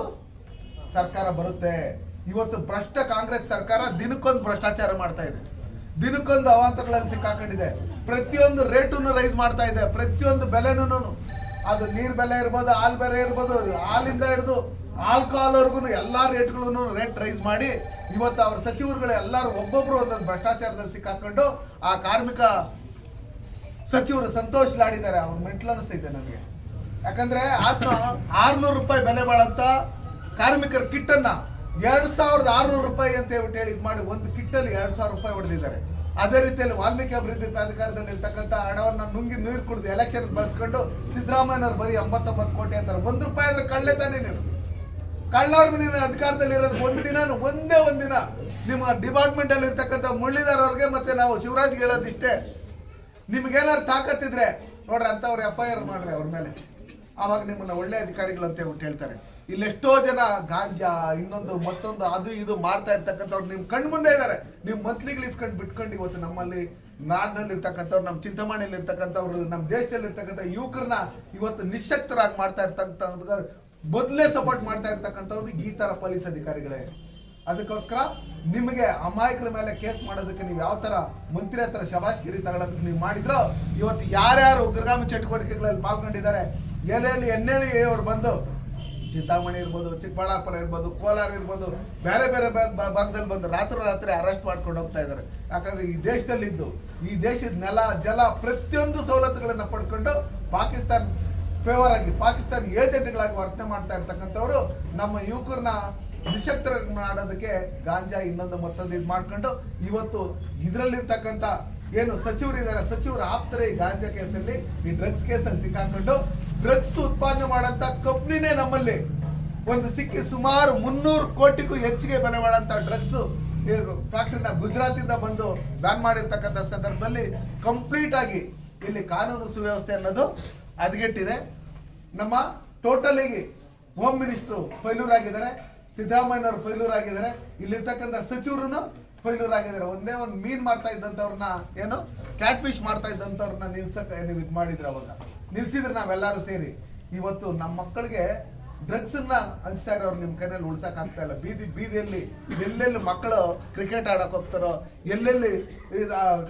ಸರ್ಕಾರ ಬರುತ್ತೆ. ಇವತ್ತು ಭ್ರಷ್ಟ ಕಾಂಗ್ರೆಸ್ ಸರ್ಕಾರ ದಿನಕ್ಕೊಂದು ಭ್ರಷ್ಟಾಚಾರ ಮಾಡ್ತಾ ಇದೆ. ದಿನಕ್ಕೊಂದು ಅವಾಂತರಗಳಲ್ಲಿ ಸಿಕ್ಕಾಕೊಂಡಿದೆ. ಪ್ರತಿಯೊಂದು ರೇಟನ್ನು ರೈಸ್ ಮಾಡ್ತಾ ಇದೆ. ಪ್ರತಿಯೊಂದು ಬೆಲೆನೂ ಅದು ನೀರ್ ಬೆಲೆ ಇರ್ಬೋದು, ಹಾಲ್ ಬೆಲೆ ಇರ್ಬೋದು, ಹಾಲಿಂದ ಹಿಡಿದು ಆಲ್ಕೋಹಾಲ್ವರೆಗೂ ಎಲ್ಲ ರೇಟ್ಗಳನ್ನು ರೇಟ್ ರೈಸ್ ಮಾಡಿ ಇವತ್ತು ಅವ್ರ ಸಚಿವರುಗಳು ಎಲ್ಲರೂ ಒಬ್ಬೊಬ್ರು ಒಂದೊಂದು ಭ್ರಷ್ಟಾಚಾರದಲ್ಲಿ ಸಿಕ್ಕಾಕೊಂಡು ಆ ಕಾರ್ಮಿಕ ಸಚಿವರು ಸಂತೋಷ ಲಾಡಿದ್ದಾರೆ. ಅವ್ರ ಮೆಂಟ್ಲ್ ಅನಿಸ್ತೈತೆ ನನಗೆ. ಯಾಕಂದ್ರೆ ಆತ್ಮ ಆರ್ನೂರು ರೂಪಾಯಿ ಬೆಲೆ ಬಾಳಂತ ಕಾರ್ಮಿಕರ ಕಿಟ್ ಅನ್ನ ಎರಡ್ ಸಾವಿರದ ಆರ್ನೂರು ರೂಪಾಯಿ ಅಂತ ಹೇಳ್ಬಿಟ್ಟು ಹೇಳಿ ಇದು ಮಾಡಿ ಒಂದು ಕಿಟ್ಟಲ್ಲಿ ಎರಡ್ ಸಾವಿರ ರೂಪಾಯಿ ಹೊಡೆದಿದ್ದಾರೆ. ಅದೇ ರೀತಿಯಲ್ಲಿ ವಾಲ್ಮೀಕಿ ಅಭಿವೃದ್ಧಿ ಪ್ರಾಧಿಕಾರದಲ್ಲಿ ಇರ್ತಕ್ಕಂಥ ಹಣವನ್ನ ನುಂಗಿ ನೀರು ಕುಡಿದು ಎಲೆಕ್ಷನ್ ಬಳಸ್ಕೊಂಡು ಸಿದ್ದರಾಮಯ್ಯನವ್ರು ಬರೀ ಎಂಬತ್ತೊಂಬತ್ತು ಕೋಟಿ ಅಂತಾರೆ. ಒಂದು ರೂಪಾಯಿ ಅಂದ್ರೆ ಕಳ್ಳೆ ತಾನೇ ನೀನು. ಕಳ್ಳವ್ರ ನೀನು ಅಧಿಕಾರದಲ್ಲಿ ಇರೋದು ಒಂದು ದಿನ ಒಂದೇ ಒಂದಿನ ನಿಮ್ಮ ಡಿಪಾರ್ಟ್ಮೆಂಟ್ ಅಲ್ಲಿ ಇರ್ತಕ್ಕಂಥ ಮುರಳೀಧರ್ ಅವ್ರಿಗೆ ಮತ್ತೆ ನಾವು ಶಿವರಾಜ್ಗೆ ಹೇಳೋದು ಇಷ್ಟೇ. ನಿಮ್ಗೇನಾದ್ರು ತಾಕತ್ತಿದ್ರೆ ನೋಡ್ರಿ ಅಂತವ್ರು ಎಫ್ ಐ ಆರ್ ಮಾಡ್ರಿ ಅವ್ರ ಮೇಲೆ. ಆವಾಗ ನಿಮ್ಮನ್ನ ಒಳ್ಳೆ ಅಧಿಕಾರಿಗಳು ಅಂತ ಹೇಳ್ಬಿಟ್ಟು ಹೇಳ್ತಾರೆ. ಇಲ್ಲೆಷ್ಟೋ ಜನ ಗಾಂಜಾ, ಇನ್ನೊಂದು ಮತ್ತೊಂದು ಅದು ಇದು ಮಾಡ್ತಾ ಇರ್ತಕ್ಕಂಥವ್ರು ನಿಮ್ ಕಣ್ಣು ಮುಂದೆ ಇದ್ದಾರೆ. ನಿಮ್ ಮಂತ್ಲಿಗಳು ಇಸ್ಕೊಂಡು ಬಿಟ್ಕೊಂಡು ಇವತ್ತು ನಮ್ಮಲ್ಲಿ ನಾಡಿನಲ್ಲಿ ಇರ್ತಕ್ಕಂಥವ್ರು ನಮ್ಮ ಚಿಂತಾಮಣಿಯಲ್ಲಿ ಇರ್ತಕ್ಕಂಥವ್ರು ನಮ್ಮ ದೇಶದಲ್ಲಿ ಇರ್ತಕ್ಕಂಥ ಯುವಕರನ್ನ ಇವತ್ತು ನಿಶಕ್ತರಾಗಿ ಮಾಡ್ತಾ ಇರ್ತಕ್ಕಂಥ ಮೊದಲೇ ಸಪೋರ್ಟ್ ಮಾಡ್ತಾ ಇರ್ತಕ್ಕಂಥವ್ರು ಈ ತರ ಪೊಲೀಸ್ ಅಧಿಕಾರಿಗಳೇ. ಅದಕ್ಕೋಸ್ಕರ ನಿಮಗೆ ಅಮಾಯಕರ ಮೇಲೆ ಕೇಸ್ ಮಾಡೋದಕ್ಕೆ ನೀವು ಯಾವ ತರ ಮಂತ್ರಿ ಹತ್ರ ಶಬಾಷ್ಗಿರಿ ತಗೊಳ್ಳೋದಕ್ಕೆ ನೀವು ಮಾಡಿದ್ರು, ಇವತ್ತು ಯಾರ್ಯಾರು ಉಗ್ರಗಾಮಿ ಚಟುವಟಿಕೆಗಳಲ್ಲಿ ಪಾಲ್ಗೊಂಡಿದ್ದಾರೆ, ಎಲ್ಲೆಲ್ಲಿ ಎನ್ನೆಲ್ಲಿ ಅವ್ರು ಬಂದು, ಚಿಂತಾಮಣಿ ಇರ್ಬೋದು, ಚಿಕ್ಕಬಳ್ಳಾಪುರ ಇರ್ಬೋದು, ಕೋಲಾರ ಇರ್ಬೋದು, ಬೇರೆ ಬೇರೆ ಭಾಗ- ಭಾಗ- ಭಾಗದಲ್ಲಿ ಬಂದು ರಾತ್ರಿ ರಾತ್ರಿ ಅರೆಸ್ಟ್ ಮಾಡ್ಕೊಂಡು ಹೋಗ್ತಾ ಇದ್ದಾರೆ. ಯಾಕಂದ್ರೆ ಈ ದೇಶದಲ್ಲಿದ್ದು, ಈ ದೇಶದ ನೆಲ, ಜಲ ಪ್ರತಿಯೊಂದು ಸವಲತ್ತುಗಳನ್ನು ಪಡ್ಕೊಂಡು ಪಾಕಿಸ್ತಾನ ಫೇವರ್ ಆಗಿ ಪಾಕಿಸ್ತಾನ ಏಜೆಂಟ್ಗಳಾಗಿ ವರ್ತನೆ ಮಾಡ್ತಾ ಇರ್ತಕ್ಕಂಥವ್ರು, ನಮ್ಮ ಯುವಕರನ್ನ ನಿಶಕ್ತರ ಮಾಡೋದಕ್ಕೆ ಗಾಂಜಾ ಇನ್ನೊಂದು ಮತ್ತೊಂದು ಇದು ಮಾಡ್ಕೊಂಡು, ಇವತ್ತು ಇದರಲ್ಲಿರ್ತಕ್ಕಂಥ ಏನು ಸಚಿವರು ಇದ್ದಾರೆ ಸಚಿವರು ಆಪ್ತರೆ ಈ ಗಾಂಜಾ ಕೇಸಲ್ಲಿ ಈ ಡ್ರಗ್ಸ್ ಕೇಸಲ್ಲಿ ಸಿಕ್ಕಾಕೊಂಡು, ಡ್ರಗ್ಸ್ ಉತ್ಪಾದನೆ ಮಾಡಂತ ಕಂಪ್ನಿನೇ ನಮ್ಮಲ್ಲಿ ಒಂದು ಸಿಕ್ಕಿ ಸುಮಾರು ಮುನ್ನೂರು ಕೋಟಿಗೂ ಹೆಚ್ಚಿಗೆ ಬೆಲೆ ಮಾಡಂತ ಡ್ರಗ್ಸ್ ಫ್ಯಾಕ್ಟ್ರಿನ ಗುಜರಾತಿಂದ ಬಂದು ಬ್ಯಾನ್ ಮಾಡಿರ್ತಕ್ಕಂಥ ಸಂದರ್ಭದಲ್ಲಿ ಕಂಪ್ಲೀಟ್ ಆಗಿ ಇಲ್ಲಿ ಕಾನೂನು ಸುವ್ಯವಸ್ಥೆ ಅನ್ನೋದು ಹದಗೆಟ್ಟಿದೆ ನಮ್ಮ ಟೋಟಲಿಗೆ ಹೋಮ್ ಮಿನಿಸ್ಟ್ರು ಫೈಲೂರ್ ಆಗಿದ್ದಾರೆ ಸಿದ್ದರಾಮಯ್ಯನವರು ಫೈಲೂರ್ ಆಗಿದ್ದಾರೆ ಇಲ್ಲಿರ್ತಕ್ಕಂಥ ಸಚಿವರು ಫೈಲೂರ್ ಆಗಿದ್ದಾರೆ ಒಂದೇ ಒಂದು ಮೀನ್ ಮಾಡ್ತಾ ಇದ್ದಂಥವ್ರನ್ನ ಏನು ಕ್ಯಾಟ್ ಫಿಶ್ ಮಾಡ್ತಾ ಇದ್ದಂಥವ್ರನ್ನ ನಿಲ್ಸಕ್ಕೆ ನೀವು ಇದು ಮಾಡಿದ್ರೆ ಅವಾಗ. ನಿಲ್ಸಿದ್ರೆ ನಾವೆಲ್ಲರೂ ಸೇರಿ. ಇವತ್ತು ನಮ್ಮ ಮಕ್ಕಳಿಗೆ ಡ್ರಗ್ಸ್ ಅನ್ನ ಹಂಚ್ತಾ ಇರೋರು ನಿಮ್ ಕೈನಲ್ಲಿ ಉಳ್ಸಕ್ ಆಗ್ತಾ ಇಲ್ಲ. ಬೀದಿ, ಬೀದಿಯಲ್ಲಿ ಎಲ್ಲೆಲ್ಲಿ ಮಕ್ಕಳು ಕ್ರಿಕೆಟ್ ಆಡಕ್ ಹೋಗ್ತಾರೋ, ಎಲ್ಲೆಲ್ಲಿ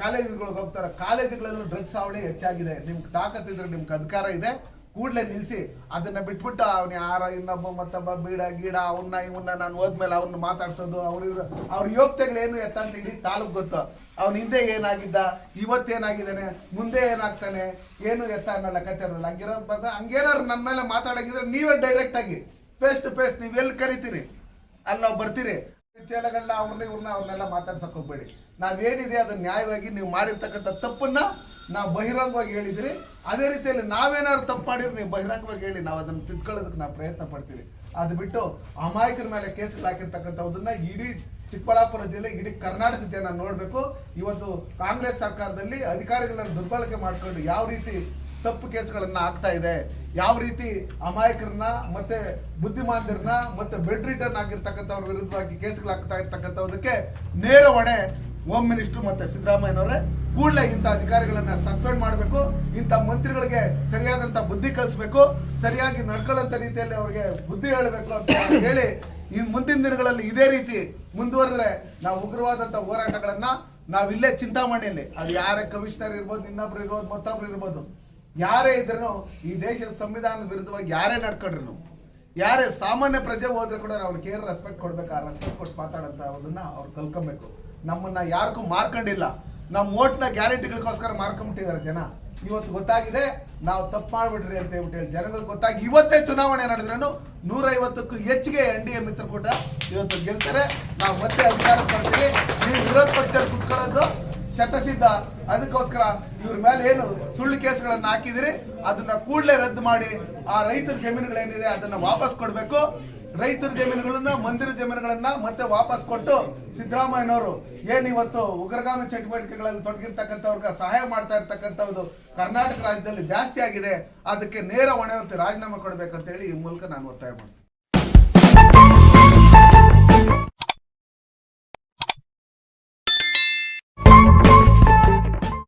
ಕಾಲೇಜುಗಳಿಗೆ ಹೋಗ್ತಾರೋ ಕಾಲೇಜುಗಳಲ್ಲೂ ಡ್ರಗ್ಸ್ ಅವಳಿ ಹೆಚ್ಚಾಗಿದೆ. ನಿಮ್ಗೆ ತಾಕತ್ತಿದ್ರೆ ನಿಮ್ಗೆ ಅಧಿಕಾರ ಇದೆ. ಕೂಡ್ಲೆ ನಿಲ್ಸಿ, ಅದನ್ನ ಬಿಟ್ಬಿಟ್ಟು ಅವ್ನ ಯಾರ ಇನ್ನೊಬ್ಬ ಮತ್ತೊಬ್ಬ ಬೀಡ, ಗೀಡ ಅವನ್ನ ಇವನ್ನ ನಾನು ಹೋದ್ಮೇಲೆ ಅವ್ನ ಮಾತಾಡ್ಸೋದು ಅವ್ರ ಇವ್ರ, ಅವ್ರ ಯೋಗ್ಯತೆಗಳೇನು ಎತ್ತ ಅಂತ ಇಡೀ ತಾಲೂಕ್ ಗೊತ್ತು. ಅವ್ನ ಹಿಂದೆ ಏನಾಗಿದ್ದ, ಇವತ್ತೇನಾಗಿದ್ದಾನೆ, ಮುಂದೆ ಏನಾಗ್ತಾನೆ, ಏನು ಎತ್ತ ಅನ್ನೋ ಲೆಕ್ಕಾಚಾರದಲ್ಲಿ ಹಂಗಿರೋದು ಬಂದ ಹಂಗೇನಾದ್ರು ನಮ್ಮ ಮೇಲೆ ಮಾತಾಡಂಗಿದ್ರೆ ನೀವೇ ಡೈರೆಕ್ಟ್ ಆಗಿ ಫೇಸ್ ಟು ಫೇಸ್ ನೀವು ಎಲ್ಲಿ ಕರಿತೀರಿ? ಅಲ್ಲಿ ನಾವು ಬರ್ತೀರಿ? ಚೇಳಗಳನ್ನ ಅವ್ರನ್ನ ಇವ್ರನ್ನ ಅವ್ರನ್ನೆಲ್ಲ ಮಾತಾಡ್ಸಕ್ ಹೋಗ್ಬೇಡಿ. ನಾವೇನಿದೆ ಅದನ್ನ ನ್ಯಾಯವಾಗಿ ನೀವು ಮಾಡಿರ್ತಕ್ಕಂಥ ತಪ್ಪನ್ನ ನಾವು ಬಹಿರಂಗವಾಗಿ ಹೇಳಿದ್ರಿ. ಅದೇ ರೀತಿಯಲ್ಲಿ ನಾವೇನಾದ್ರು ತಪ್ಪು ಮಾಡಿದ್ರೆ ನೀವು ಬಹಿರಂಗವಾಗಿ ಹೇಳಿ, ನಾವು ಅದನ್ನು ತಿದ್ಕೊಳ್ಳೋದಕ್ಕೆ ನಾವು ಪ್ರಯತ್ನ ಪಡ್ತೀವಿ. ಅದು ಬಿಟ್ಟು ಅಮಾಯಕರ ಮೇಲೆ ಕೇಸ್ಗಳು ಹಾಕಿರ್ತಕ್ಕಂಥದನ್ನ ಇಡೀ ಚಿಕ್ಕಬಳ್ಳಾಪುರ ಜಿಲ್ಲೆ, ಇಡೀ ಕರ್ನಾಟಕ ಜನ ನೋಡಬೇಕು. ಇವತ್ತು ಕಾಂಗ್ರೆಸ್ ಸರ್ಕಾರದಲ್ಲಿ ಅಧಿಕಾರಿಗಳನ್ನ ದುರ್ಬಳಕೆ ಮಾಡ್ಕೊಂಡು ಯಾವ ರೀತಿ ತಪ್ಪು ಕೇಸ್ಗಳನ್ನ ಆಗ್ತಾ ಇದೆ, ಯಾವ ರೀತಿ ಅಮಾಯಕರನ್ನ ಮತ್ತೆ ಬುದ್ಧಿಮಾಂದ್ಯರನ್ನ ಮತ್ತೆ ಬೆಡ್ ರಿಟರ್ನ್ ಆಗಿರ್ತಕ್ಕಂಥವ್ರ ವಿರುದ್ಧವಾಗಿ ಕೇಸ್ಗಳು ಆಗ್ತಾ ಇರ್ತಕ್ಕಂಥದಕ್ಕೆ ನೇರ ಹೊಣೆ ಹೋಮ್ ಮಿನಿಸ್ಟರ್ ಮತ್ತೆ ಸಿದ್ದರಾಮಯ್ಯನವರೇ. ಕೂಡಲೇ ಇಂಥ ಅಧಿಕಾರಿಗಳನ್ನ ಸಸ್ಪೆಂಡ್ ಮಾಡಬೇಕು, ಇಂಥ ಮಂತ್ರಿಗಳಿಗೆ ಸರಿಯಾದಂತ ಬುದ್ಧಿ ಕಲಿಸ್ಬೇಕು, ಸರಿಯಾಗಿ ನಡ್ಕೊಳ್ಳೋಂಥ ರೀತಿಯಲ್ಲಿ ಅವ್ರಿಗೆ ಬುದ್ಧಿ ಹೇಳಬೇಕು ಅಂತ ಹೇಳಿ ಇನ್ ಮುಂದಿನ ದಿನಗಳಲ್ಲಿ ಇದೇ ರೀತಿ ಮುಂದುವರೆದ್ರೆ ನಾವು ಉಗ್ರವಾದಂತ ಹೋರಾಟಗಳನ್ನ ನಾವಿಲ್ಲೇ ಚಿಂತಾಮಣಿಯಲ್ಲಿ. ಅದು ಯಾರೇ ಕಮಿಷನರ್ ಇರ್ಬೋದು, ಇನ್ನೊಬ್ರು ಇರ್ಬೋದು, ಮತ್ತೊಬ್ರು ಇರ್ಬೋದು. ಯಾರೇ ಇದ್ರೂ ಈ ದೇಶದ ಸಂವಿಧಾನದ ವಿರುದ್ಧವಾಗಿ ಯಾರೇ ನಡ್ಕೊಂಡ್ರು ಯಾರೇ ಸಾಮಾನ್ಯ ಪ್ರಜೆ ಹೋದ್ರೆ ಕೂಡ ಅವ್ರಿಗೆ ಕೇರ್ ರೆಸ್ಪೆಕ್ಟ್ ಕೊಡ್ಬೇಕು, ಆ ರೆಸ್ಪೆಕ್ಟ್ ಕೊಟ್ಟು ಮಾತಾಡಂತ ಅದನ್ನ ಅವ್ರು ಕಲ್ಕೊಬೇಕು ನಮ್ಮನ್ನ ಯಾರಿಗೂ ಮಾರ್ಕೊಂಡಿಲ್ಲ. ನಮ್ಮ ಓಟ್ನ ಗ್ಯಾರಂಟಿಗಳಿಗೋಸ್ಕರ ಮಾರ್ಕೊಂಬಿಟ್ಟಿದ್ದಾರೆ ಜನ. ಇವತ್ತು ಗೊತ್ತಾಗಿದೆ, ನಾವು ತಪ್ಪು ಮಾಡ್ಬಿಟ್ರಿ ಅಂತ ಹೇಳ್ಬಿಟ್ಟು ಹೇಳಿ ಜನಗಳಿಗೆ ಗೊತ್ತಾಗಿ ಇವತ್ತೇ ಚುನಾವಣೆ ನಡೆದ್ರೂ ನೂರೈವತ್ತಕ್ಕೂ ಹೆಚ್ಚಿಗೆ ಎನ್ ಡಿ ಎ ಮಿತ್ರಕೂಟ ಇವತ್ತು ಗೆಲ್ತಾರೆ. ನಾವು ಮತ್ತೆ ಅಧಿಕಾರ ಬರ್ತೀವಿ ನೀವು ವಿರೋಧ ಪಕ್ಷ ಕುತ್ಕೊಳ್ಳೋದು ಶತಸಿದ್ಧ. ಅದಕ್ಕೋಸ್ಕರ ಇವ್ರ ಮೇಲೆ ಏನು ಸುಳ್ಳು ಕೇಸ್ಗಳನ್ನು ಹಾಕಿದಿರಿ, ಅದನ್ನ ಕೂಡಲೇ ರದ್ದು ಮಾಡಿ. ಆ ರೈತರ ಜಮೀನುಗಳೇನಿದೆ, ಅದನ್ನ ವಾಪಸ್ ಕೊಡಬೇಕು. ರೈತರ ಜಮೀನುಗಳನ್ನ, ಮಂದಿರ ಜಮೀನುಗಳನ್ನ ಮತ್ತೆ ವಾಪಸ್ ಕೊಟ್ಟು ಸಿದ್ದರಾಮಯ್ಯನವರು ಏನ್ ಇವತ್ತು ಉಗ್ರಗಾಮಿ ಚಟುವಟಿಕೆಗಳಲ್ಲಿ ತೊಡಗಿರ್ತಕ್ಕಂಥವ್ರಿಗೆ ಸಹಾಯ ಮಾಡ್ತಾ ಇರ್ತಕ್ಕಂಥದ್ದು ಕರ್ನಾಟಕ ರಾಜ್ಯದಲ್ಲಿ ಜಾಸ್ತಿ ಆಗಿದೆ, ಅದಕ್ಕೆ ನೇರ ಹೊಣೆ ರಾಜೀನಾಮೆ ಕೊಡಬೇಕಂತ ಹೇಳಿ ಈ ಮೂಲಕ ನಾನು ಒತ್ತಾಯ ಮಾಡ್ತೀನಿ.